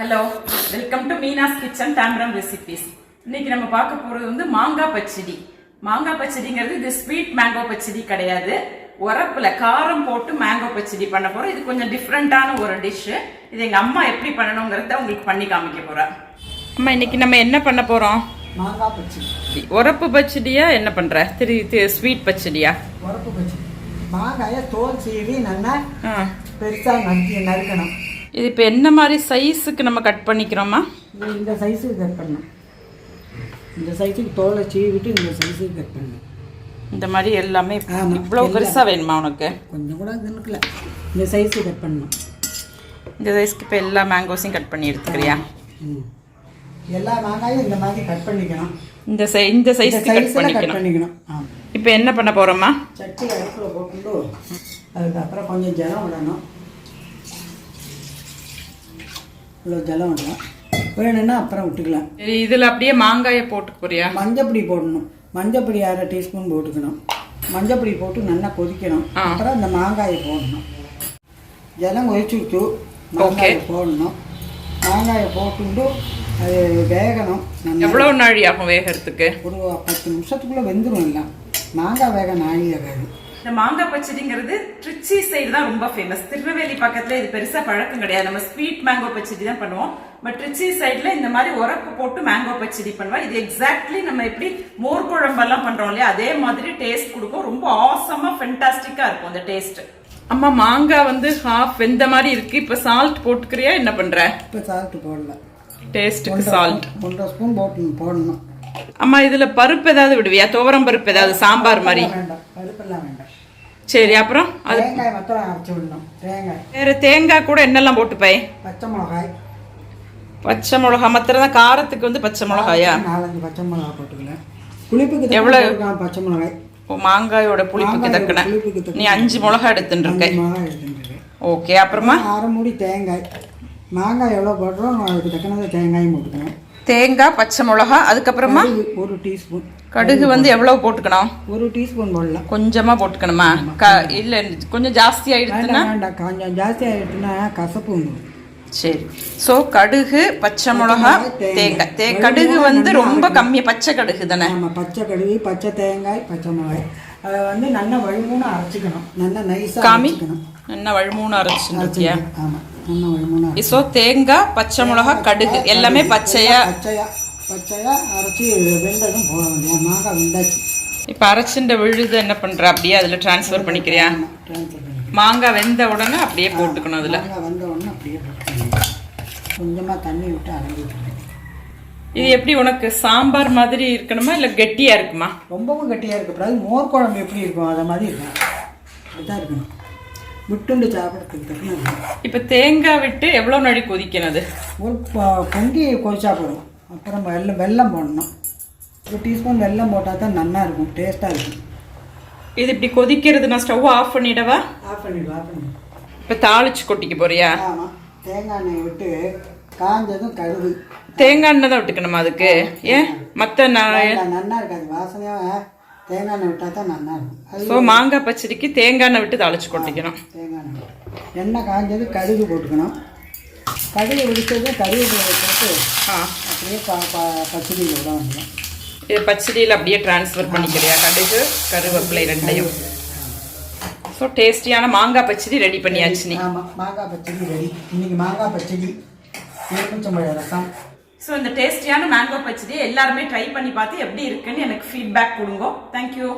Hello welcome to Meena's kitchen Tambaram recipes இன்னைக்கு நம்ம பார்க்க போறது வந்து மாங்காய் பச்சடி. மாங்காய் பச்சடிங்கிறது இது ஸ்வீட் மேங்கோ பச்சடி கிடையாது. உரப்புல காரம் போட்டு மேங்கோ பச்சடி பண்ண போறோம். இது கொஞ்சம் டிஃப்ரெண்டான ஒரு டிஷ் இது எங்க அம்மா எப்படி பண்ணணுங்கிறத உங்களுக்கு பண்ணி காமிக்க போறேன். அம்மா இன்னைக்கு நம்ம என்ன பண்ண போறோம்? மாங்காய் பச்சடி. உரப்பு பச்சடியா என்ன பண்ற? திரு ஸ்வீட் பச்சடியா? உரப்பு பச்சடி. மாங்காயை தோல் சீவி நல்லா பெருசாக நறுக்கி நறுக்கணும். இது இப்போ என்ன மாதிரி சைஸுக்கு நம்ம கட் பண்ணிக்கிறோமா? இந்த சைஸுக்கு கட் பண்ணணும். இந்த சைஸுக்கு தோலை சீவிட்டு இந்த சைஸுக்கு கட் பண்ணணும். இந்த மாதிரி எல்லாமே இவ்வளோ எல்லாம். பெருசா வேணுமா உனக்கு? கொஞ்சம் கூட திணுக்கல இந்த சைஸுக்கு கட் பண்ணணும். இந்த சைஸ்க்கு இப்போ எல்லா மேங்கோஸையும் கட் பண்ணி எடுத்துக்கிறியா? எல்லா மாங்காயும் இந்த மாதிரி கட் பண்ணிக்கணும். இந்த சை இந்த சைஸ்க்கு கட் பண்ணிக்கணும். இப்போ என்ன பண்ண போறோமா? சட்டி அடுப்பில் போட்டுட்டு அதுக்கப்புறம் கொஞ்சம் ஜலம் விடணும். இவ்வளோ ஜலம் விடணும் வேணும்னா அப்புறம் விட்டுக்கலாம். சரி இதில் அப்படியே மாங்காயை போட்டுக்க போறியா மஞ்சப்பொடி போடணும். மஞ்சப்பொடி அரை டீஸ்பூன் போட்டுக்கணும். மஞ்சப்பொடி போட்டு நல்லா கொதிக்கணும். அப்புறம் இந்த மாங்காயை போடணும். ஜலம் கொதிச்சுட்டு மாங்காயை போடணும். மாங்காயை போட்டுட்டு அது வேகணும். எவ்வளோ நாழி ஆகும் வேகறதுக்கு? ஒரு பத்து நிமிஷத்துக்குள்ளே வெந்துடும் எல்லாம். மாங்காய் வேக நாழி ஆகாது இந்த மாங்காய் பச்சடிங்கிறது ட்ரிச்சி சைடு தான் ரொம்ப ஃபேமஸ் திருநெல்வேலி பக்கத்துல இது பெருசா பழக்கம் கிடையாது. நம்ம ஸ்வீட் மேங்கோ பச்சடி தான் பண்ணுவோம். பட் ட்ரிச்சி சைடுல இந்த மாதிரி உரப்பு போட்டு மேங்கோ பச்சடி பண்ணுவோம். இது எக்ஸாக்ட்லி நம்ம எப்படி மோர் குழம்பெல்லாம் பண்றோம் இல்லையா? அதே மாதிரி டேஸ்ட் கொடுக்கும். ரொம்ப ஆசமா ஃபென்டாஸ்டிக்கா இருக்கும் அந்த டேஸ்ட் அம்மா மாங்காய் வந்து ஹாஃப் வெந்த மாதிரி இருக்கு. இப்ப சால்ட் போட்டுக்கிறியா? என்ன பண்ற? இப்போ சால்ட்டு போடல. டேஸ்ட்டுக்கு சால்ட் ஒன்றரை ஸ்பூன் போட்டு போடணும். அம்மா இதுல பருப்பு ஏதாவது விடுவியா? துவரம் பருப்பு ஏதாவது சாம்பார் மாதிரி. வேண்டாம். பருப்பெல்லாம் வேண்டாம் சரி அப்புறம்? அது தேங்காய் மாத்திரம் அரைச்சி விடணும். தேங்காய். வேற தேங்காய் கூட என்னெல்லாம் போட்டுப்பாய் பச்சை மிளகாய். பச்சை மிளகா மாத்திரம் தான் காரத்துக்கு வந்து பச்சை மிளகாயா? நாலஞ்சு பச்சை மிளகாய் போட்டுக்கலாம் புளிப்புக்கு? எவ்வளோ பச்சை மிளகாய். மாங்காயோட புளிப்புக்கு தக்கன. நீ அஞ்சு மிளகா எடுத்துட்டு இருக்க. அஞ்சு மிளகாய் எடுத்துட்டுருக்கேன் ஓகே அப்புறமா? அரை மூடி தேங்காய். மாங்காய் எவ்வளோ போடுறோம் அதுக்கு தக்கனது தேங்காயும் போட்டுக்கணும் தேங்காய் பச்சை மிளகா அதுக்கப்புறமா ஒரு டீஸ்பூன். கடுகு வந்து எவ்வளவு போட்டுக்கணும்? ஒரு டீஸ்பூன் போடலாம். கொஞ்சமா போட்டுக்கணுமா? க இல்ல கொஞ்சம் ஜாஸ்தி ஆயிடுச்சுன்னா? கொஞ்சம் ஜாஸ்தி ஆகிடுச்சுன்னா கசப்பு சரி. சோ கடுகு பச்சை மிளகா தேங்காய். தே கடுகு வந்து ரொம்ப கம்மி பச்சை கடுகு தானே? ஆமாம் பச்சை கடுகு பச்சை தேங்காய் பச்சை மிளகாய். அதை வந்து நல்லா வழுமூணு அரைச்சிக்கணும். நல்லா நைஸாக காமி? வழுமூணு ஆமாம் நல்லா வழுமூணு அரைச்சி ஸோ தேங்காய் பச்சை மிளகா கடுகு எல்லாமே பச்சையா? பச்சையா பச்சையா அரைச்சி வெந்ததும் போட வேண்டிய மாங்காய் வெந்தாச்சு. இப்போ அரைச்சுண்ட விழுது என்ன பண்ற? அப்படியே அதுல டிரான்ஸ்ஃபர் பண்ணிக்கிறியா? மாங்காய் வெந்த உடனே அப்படியே போட்டுக்கணும் அதுல. வந்த உடனே அப்படியே கொஞ்சமாக தண்ணி விட்டு அரைஞ்சி விட்டுருங்க இது எப்படி உனக்கு சாம்பார் மாதிரி இருக்கணுமா இல்ல கெட்டியா இருக்குமா? ரொம்பவும் கட்டியாக இருக்கக்கூடாது. மோர் குழம்பு எப்படி இருக்கும் அதை மாதிரி இருக்கும் அப்படிதான் இருக்கணும். விட்டுண்டு சாப்பிட்றதுக்கு தக்கன இருக்கணும். இப்ப தேங்காய் விட்டு எவ்வளவு நாழி கொதிக்கணும் ஒரு பொங்கி கொதிச்சா போதும். அப்புறம் வெல்லம் வெல்லம் போடணும். ஒரு டீஸ்பூன் வெல்லம் போட்டால் தான் நல்லா இருக்கும் டேஸ்ட்டாக இருக்கும். இது இப்படி கொதிக்கிறது நான் ஸ்டவ் ஆஃப் பண்ணிடவா? ஆஃப் பண்ணிடு ஆஃப் பண்ணிடு. இப்ப தாளிச்சு கொட்டிக்க போறியா? ஆமாம் தேங்காய் எண்ணெய் விட்டு காஞ்சதும் கடுகு. தேங்காய் எண்ணெய் தான் விட்டுக்கணுமா அதுக்கு? ஏன்? வேண்டாம், நல்லா இருக்காது வாசனையாக தேங்காய் எண்ணெய் விட்டால் தான் நல்லா இருக்கும் ஸோ மாங்காய் பச்சடிக்கு தேங்காய் எண்ணெய் விட்டு தாளிச்சு கொட்டிக்கணும் தேங்காய் எண்ணெய் எண்ணெய் காஞ்சது கடுகு போட்டுக்கணும். கடுகு வெடிச்சதும் கருவேப்பிலை போட்டு ஆ. அப்படியே ப ப- பச்சடியில் விட இது பச்சடியில் அப்படியே டிரான்ஸ்ஃபர் பண்ணிக்கிறியா கடுகு கருவேப்பிலை ரெண்டையும். ஸோ டேஸ்டியான மாங்காய் பச்சடி ரெடி பண்ணியாச்சு நீ. ஆமாம் மாங்காய் பச்சடி ரெடி இன்னைக்கு மாங்காய் பச்சடி. எலுமிச்சம்பழ ரசம். ஸோ இந்த டேஸ்டியான மேங்கோ பச்சடி எல்லாருமே ட்ரை பண்ணி பார்த்து எப்படி இருக்குன்னு எனக்கு ஃபீட்பேக் கொடுங்க. தேங்க்யூ